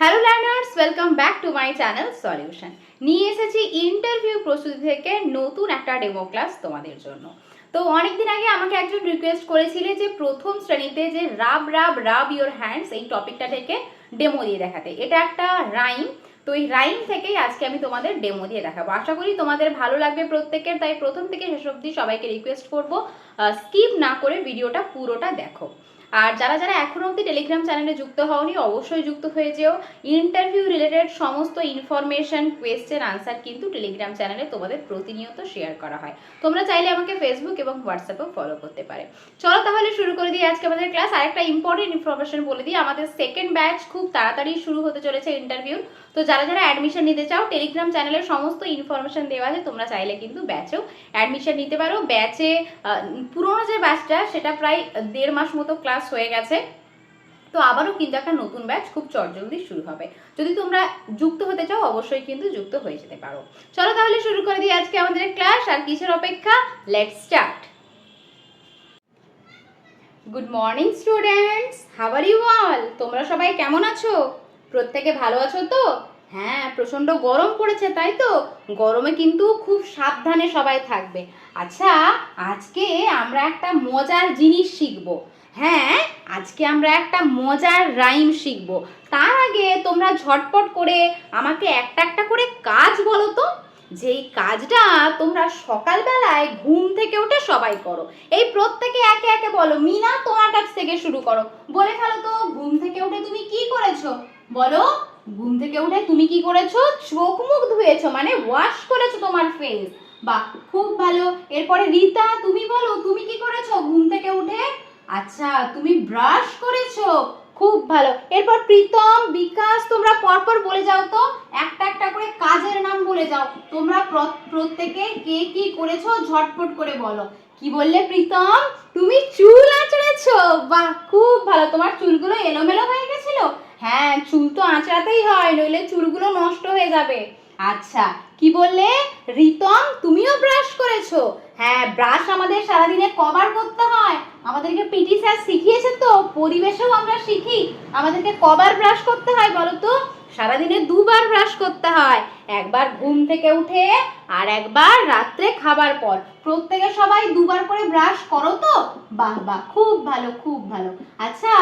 Hello learners welcome back to my channel solution নিয়ে এসেছি interview প্রস্তুতি থেকে নতুন একটা ডেমো ক্লাস তোমাদের জন্য। তো অনেকদিন আগে আমাকে একজন রিকোয়েস্ট করেছিলে যে প্রথম শ্রেণীতে যে রাব রাব রাব ইওর হ্যান্ডস এই টপিকটা থেকে ডেমো দিয়ে দেখাতে। এটা একটা রাইম তো এই রাইম থেকেই আজকে আমি তোমাদের ডেমো দিয়ে দেখাবো। আশা করি তোমাদের ভালো লাগবে প্রত্যেকের। তাই প্রথম থেকে শেষ অবধি সবাইকে রিকোয়েস্ট করব স্কিপ না করে ভিডিওটা পুরোটা দেখো। আর যারা যারা এখনও অবধি টেলিগ্রাম চ্যানেলে যুক্ত হওনি, অবশ্যই যুক্ত হয়ে যেও। ইন্টারভিউ রিলেটেড সমস্ত ইনফরমেশন কোয়েশ্চেন আনসার কিন্তু টেলিগ্রাম চ্যানেলে তোমাদের প্রতিনিয়ত শেয়ার করা হয়। তোমরা চাইলে আমাকে ফেসবুক এবং হোয়াটসঅ্যাপেও ফলো করতে পারে। চলো তাহলে শুরু করে দিই আজকে আমাদের ক্লাস আরেকটা ইম্পর্টেন্ট ইনফরমেশন বলে দিই। আমাদের সেকেন্ড ব্যাচ খুব তাড়াতাড়ি শুরু হতে চলেছে ইন্টারভিউ তো যারা যারা অ্যাডমিশন নিতে চাও টেলিগ্রাম চ্যানেলের সমস্ত ইনফরমেশন দেওয়া আছে, তোমরা চাইলে কিন্তু ব্যাচেও অ্যাডমিশন নিতে পারো। ব্যাচে পুরোনো যে ব্যাচটা সেটা প্রায় দেড় মাস মতো ক্লাস হয়ে গেছে। তো আবারও কিন্তু একটা নতুন ব্যাচ খুব চটজলদি শুরু হবে। যদি তোমরা যুক্ত হতে চাও, অবশ্যই কিন্তু যুক্ত হয়ে যেতে পারো। চলো তাহলে শুরু করে দিই আজকে আমাদের ক্লাস আর কিসের অপেক্ষা? Let start good morning students how are you all তোমরা সবাই কেমন আছো? প্রত্যেকে ভালো আছো তো? হ্যাঁ প্রচণ্ড গরম পড়েছে, তাই তো? গরমে কিন্তু খুব সাবধানে সবাই থাকবে। আচ্ছা আজকে আমরা একটা মজার জিনিস শিখব। হ্যাঁ আজকে আমরা একটা মজার রাইম শিখব। তার আগে তোমরা ঝটপট করে আমাকে একটা একটা করে কাজ বলো তো। যেই কাজটা তোমরা সকালবেলায় ঘুম থেকে উঠে সবাই করো। এই প্রত্যেকে একে একে বলো, মিনা তোমার কাছ থেকে শুরু করো। বলে ফেলো তো, ঘুম থেকে উঠে তুমি কি করেছ? বলো, ঘুম থেকে উঠে তুমি কি করেছ? চোখ মুখ ধুয়েছো মানে ওয়াশ করেছ তোমার ফেস বাহ, খুব ভালো। এরপরে রীতা, তুমি বলো, তুমি কি করেছ ঘুম থেকে উঠে? আচ্ছা তুমি ব্রাশ করেছ? খুব ভালো। এরপর প্রীতম, বিকাশ, তোমরা পরপর বলে যাও তো। একটা একটা করে কাজের নাম বলে যাও। তোমরা প্র- প্রত্যেকে কে কি করেছ ঝটপট করে বলো। কি বললে প্রীতম? তুমি চুল আঁচড়েছো? বাহ, খুব ভালো। তোমার চুলগুলো এলোমেলো হয়ে গেছিল? হ্যাঁ চুল তো আঁচড়াতেই হয়, নইলে চুলগুলো নষ্ট হয়ে যাবে। আচ্ছা কি বললে? রিতম, তুমিও ব্রাশ করেছ? হ্যাঁ ব্রাশ আমাদের সারাদিনে কবার করতে হয়। আমাদেরকে পিটি স্যার শিখিয়েছে তো, পরিবেশেও আমরা শিখি। আমাদেরকে কবার ব্রাশ করতে হয় বলো তো? সারাদিনে দুবার ব্রাশ করতে হয়। একবার ঘুম থেকে উঠে আর একবার রাত্রে খাবার পর। প্রত্যেকে সবাই দুবার করে ব্রাশ করো তো? বাহ বাহ, খুব ভালো খুব ভালো। আচ্ছা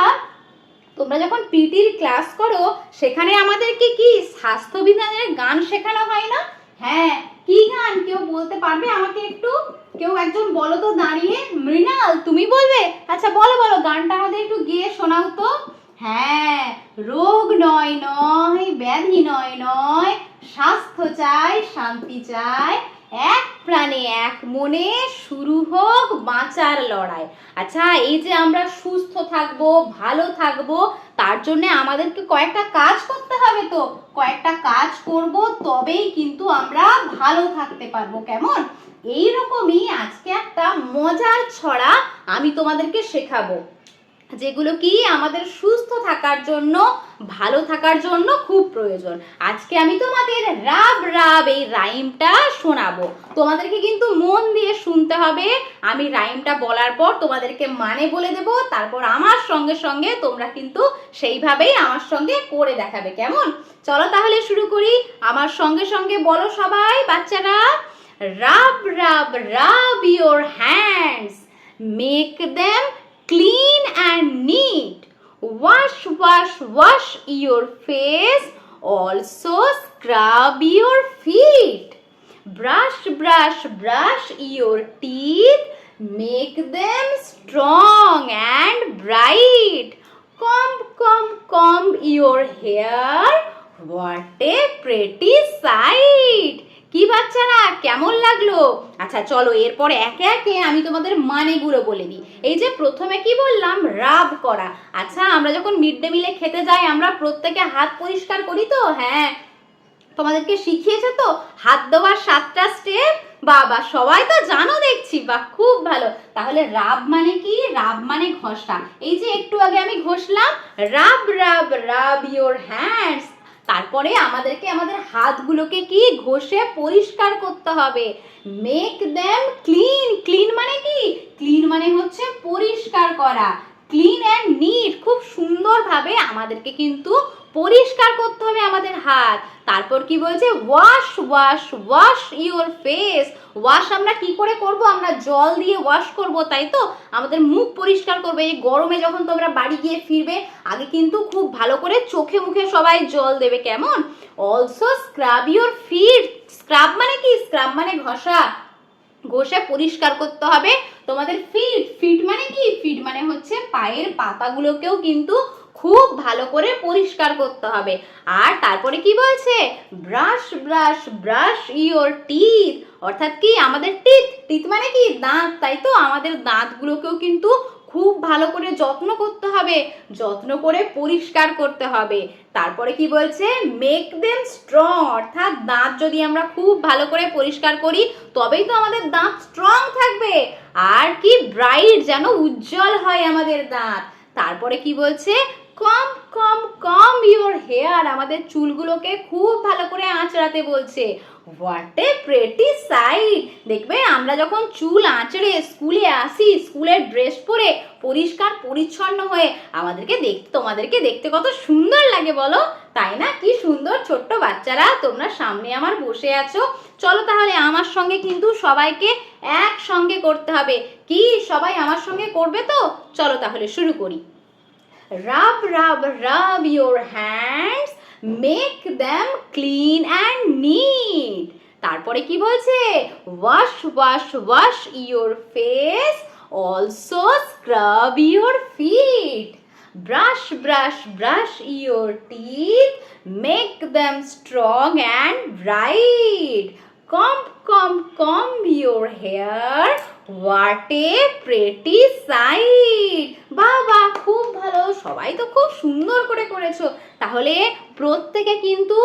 তোমরা যখন পিটির ক্লাস করো, সেখানে আমাদেরকে কি স্বাস্থ্যবিজ্ঞানের গান শেখানো হয় না? হ্যাঁ কি গান? কেউ বলতে পারবে? আমাকে একটু, কেউ একজন বলো তো দাঁড়িয়ে। মৃণাল, তুমি বলবে? আচ্ছা বলো বলো, গানটা আমাদের একটু গিয়ে শোনাও তো। হ্যাঁ রোগ নয় নয়, ব্যাধি নয় নয়, স্বাস্থ্য চাই, শান্তি চাই। এক প্রাণে এক মনে শুরু হোক বাঁচার লড়াই। আচ্ছা এই যে আমরা সুস্থ থাকব, ভালো থাকব, তার জন্য আমাদেরকে কয়েকটা কাজ করতে হবে তো। কয়েকটা কাজ করব, তবেই কিন্তু আমরা ভালো থাকতে পারব, কেমন? এই রকমই আজকে একটা মজার ছড়া আমি তোমাদেরকে শেখাবো, যেগুলো কি আমাদের সুস্থ থাকার জন্য, ভালো থাকার জন্য খুব প্রয়োজন। আজকে আমি তোমাদের রাব রাব এই রাইমটা শোনাবো। তোমাদেরকে কিন্তু মন দিয়ে শুনতে হবে। আমি রাইমটা বলার পর তোমাদেরকে মানে বলে দেব, তারপর আমার সঙ্গে সঙ্গে তোমরা কিন্তু সেইভাবেই আমার সঙ্গে করে দেখাবে, কেমন? চলো তাহলে শুরু করি। আমার সঙ্গে সঙ্গে বলো সবাই, বাচ্চারা। Rub rub rub your hands. Make them clean and neat. Wash, wash, wash your face. Also scrub your feet. Brush, brush, brush your teeth. Make them strong and bright. Comb, comb, comb your hair. What a pretty sight! কি বাচ্চারা? কেমন লাগল? আচ্ছা চলো, এরপর একে একে আমি তোমাদের মানেগুলো বলে দিই। এই যে, প্রথমে কি বললাম? রাব করা। আচ্ছা আমরা যখন মিড ডে মিলে খেতে যাই, আমরা প্রত্যেকে হাত পরিষ্কার করি তো? হ্যাঁ। তোমাদেরকে শিখিয়েছে তো? হাত দেওয়ার সাতটা স্টেপ বাবা, সবাই তো জানো দেখছি। বা খুব ভালো। তাহলে রাব মানে কি? রাব মানে ঘষা। এই যে, একটু আগে আমি ঘষলাম। রাব রাব রাব ইওর হ্যান্ডস তারপরে আমাদেরকে আমাদের হাতগুলোকে কি ঘষে পরিষ্কার করতে হবে। মেক দেম ক্লিন ক্লিন মানে কি? ক্লিন মানে হচ্ছে পরিষ্কার করা। ক্লিন অ্যান্ড নিট খুব সুন্দরভাবে আমাদেরকে কিন্তু পরিষ্কার করতে হবে আমাদের হাত। তারপর কি বলছে? Wash wash wash your face wash আমরা কি করে করব? আমরা জল দিয়ে ওয়াশ করব, তাই তো? আমাদের মুখ পরিষ্কার করবে। এই গরমে যখন তোমরা বাড়ি গিয়ে ফিরবে, আগে কিন্তু খুব ভালো করে চোখে মুখে সবাই জল দেবে, কেমন? Also scrub your feet scrub মানে কি? স্ক্রাব মানে ঘষা। ঘষে পরিষ্কার করতে হবে তোমাদের ফিট ফিট মানে কি? ফিট মানে হচ্ছে পায়ের পাতাগুলোকেও কিন্তু খুব ভালো করে পরিষ্কার করতে হবে। আর তারপরে কি বলছে? Brush brush brush your teeth অর্থাৎ কি? আমাদের টিথ টিথ মানে কি? দাঁত, তাই তো? আমাদের দাঁতগুলোকেও কিন্তু খুব ভালো করে যত্ন করতে হবে। যত্ন করে পরিষ্কার করতে হবে। তারপরে কি বলছে? মেক দেম স্ট্রং অর্থাৎ দাঁত যদি আমরা খুব ভালো করে পরিষ্কার করি, তবেই তো আমাদের দাঁত স্ট্রং থাকবে। আর কি? ব্রাইট যেন উজ্জ্বল হয় আমাদের দাঁত। তারপরে কি বলছে? কম কম কম ইওর হেয়ার আমাদের চুলগুলোকে খুব ভালো করে আঁচড়াতে বলছে। হোয়াট এ প্রেটি সাইড দেখবে, আমরা যখন চুল আঁচড়ে স্কুলে আসি, স্কুলের ড্রেস পরে পরিষ্কার, পরিচ্ছন্ন হয়ে আমাদেরকে দেখতে, তোমাদেরকে দেখতে কত সুন্দর লাগে বলো? তাই না? কি সুন্দর ছোট্ট বাচ্চারা, তোমরা সামনে আমার বসে আছো। চলো তাহলে আমার সঙ্গে কিন্তু সবাইকে একসঙ্গে করতে হবে। কি? সবাই আমার সঙ্গে করবে তো? চলো তাহলে শুরু করি। Rub rub rub your hands make them clean and neat তারপরে কি বলছে? Wash wash wash your face also scrub your feet brush brush brush your teeth make them strong and bright comb comb comb your hair what a pretty sight বাবা, খুব ভালো। সবাই তো খুব সুন্দর করে করেছ। তাহলে প্রত্যেকে কিন্তু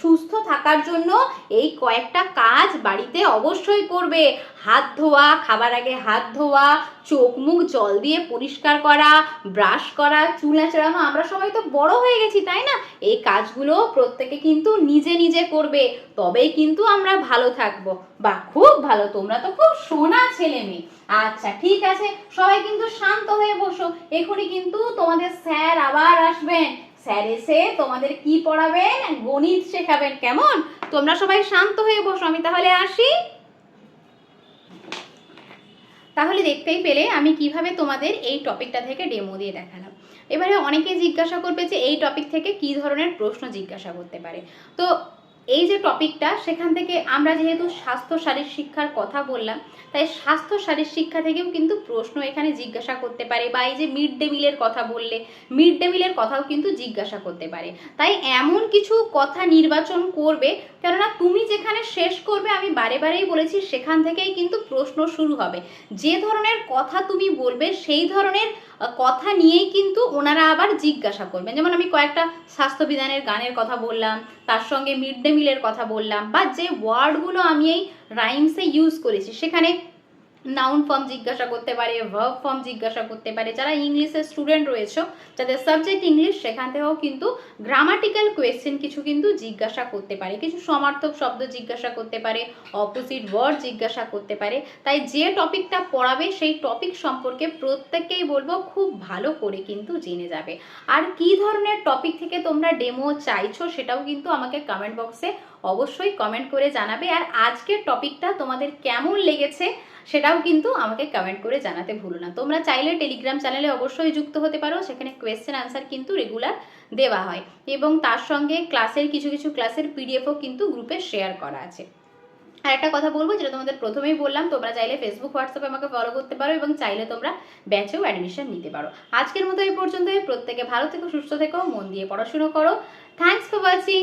সুস্থ থাকার জন্য এই কয়েকটা কাজ বাড়িতে অবশ্যই করবে। হাত ধোয়া, খাবার আগে হাত ধোয়া, চোখ মুখ জল দিয়ে পরিষ্কার করা, ব্রাশ করা, চুল আঁচড়ানো আমরা সবাই তো বড় হয়ে গেছি, তাই না? এই কাজগুলো প্রত্যেকে কিন্তু নিজে নিজে করবে। তবেই কিন্তু আমরা ভালো থাকব। বা খুব ভালো, তোমরা তো খুব সোনা ছেলে মেয়ে। আচ্ছা ঠিক আছে, সবাই কিন্তু শান্ত হয়ে বসো। এখনই কিন্তু তোমাদের স্যার আবার আসবেন। স্যার এসে তোমাদের কি পড়াবেন? গণিত শেখাবেন, কেমন? তোমরা সবাই শান্ত হয়ে বসো, আমি তাহলে আসি। তাহলে দেখতেই পেলে আমি কীভাবে তোমাদের এই টপিকটা থেকে ডেমো দিয়ে দেখালাম। এবারে অনেকে জিজ্ঞাসা করবে যে এই টপিক থেকে কি ধরনের প্রশ্ন জিজ্ঞাসা করতে পারে। তো এই যে টপিকটা, সেখান থেকে আমরা যেহেতু স্বাস্থ্য শারীর শিক্ষার কথা বললাম, তাই স্বাস্থ্য শারীর শিক্ষা থেকেও কিন্তু প্রশ্ন এখানে জিজ্ঞাসা করতে পারে বা এই যে মিড ডে মিলের কথা বললে, মিড ডে মিলের কথাও কিন্তু জিজ্ঞাসা করতে পারে। তাই এমন কিছু কথা নির্বাচন করবে, কেননা তুমি যেখানে শেষ করবে, আমি বারে বারেই বলেছি, সেখান থেকেই কিন্তু প্রশ্ন শুরু হবে। যে ধরনের কথা তুমি বলবে, সেই ধরনের কথা নিয়েই কিন্তু ওনারা আবার জিজ্ঞাসা করবেন। যেমন আমি কয়েকটা স্বাস্থ্যবিধানের গানের কথা বললাম তার সঙ্গে মিড ডে মিলের কথা বললাম বা যে ওয়ার্ডগুলো আমি এই রাইমসে ইউজ করেছি, সেখানে নাউন ফর্ম জিজ্ঞাসা করতে পারে ভার্ব ফর্ম জিজ্ঞাসা করতে পারে। যারা ইংলিশের স্টুডেন্ট রয়েছে, যাদের সাবজেক্ট ইংলিশ সেখান থেকেও কিন্তু গ্রামাটিক্যাল কোয়েশ্চেন কিছু কিন্তু জিজ্ঞাসা করতে পারে। কিছু সমার্থক শব্দ জিজ্ঞাসা করতে পারে অপোজিট ওয়ার্ড জিজ্ঞাসা করতে পারে। তাই যে টপিকটা পড়াবে, সেই টপিক সম্পর্কে প্রত্যেককেই বলব, খুব ভালো করে কিন্তু জেনে যাবে। আর কি ধরনের টপিক থেকে তোমরা ডেমো চাইছো, সেটাও কিন্তু আমাকে কমেন্ট বক্সে অবশ্যই কমেন্ট করে জানাবে। আর আজকের টপিকটা তোমাদের কেমন লেগেছে সেটাও কিন্তু আমাকে কমেন্ট করে জানাতে ভুলো না। তোমরা চাইলে টেলিগ্রাম চ্যানেলে অবশ্যই যুক্ত হতে পারো। সেখানে কোয়েশ্চেন আনসার কিন্তু রেগুলার দেওয়া হয়। এবং তার সঙ্গে ক্লাসের কিছু কিছু ক্লাসের পিডিএফও কিন্তু গ্রুপে শেয়ার করা আছে। আর একটা কথা বলব, যেটা তোমাদের প্রথমেই বললাম, তোমরা চাইলে ফেসবুক হোয়াটসঅ্যাপে আমাকে ফলো করতে পারো এবং চাইলে তোমরা ব্যাচেও অ্যাডমিশন নিতে পারো। আজকের মতো এই পর্যন্ত প্রত্যেকে ভালো থেকো, সুস্থ থেকো, মন দিয়ে পড়াশুনো করো। Thanks for watching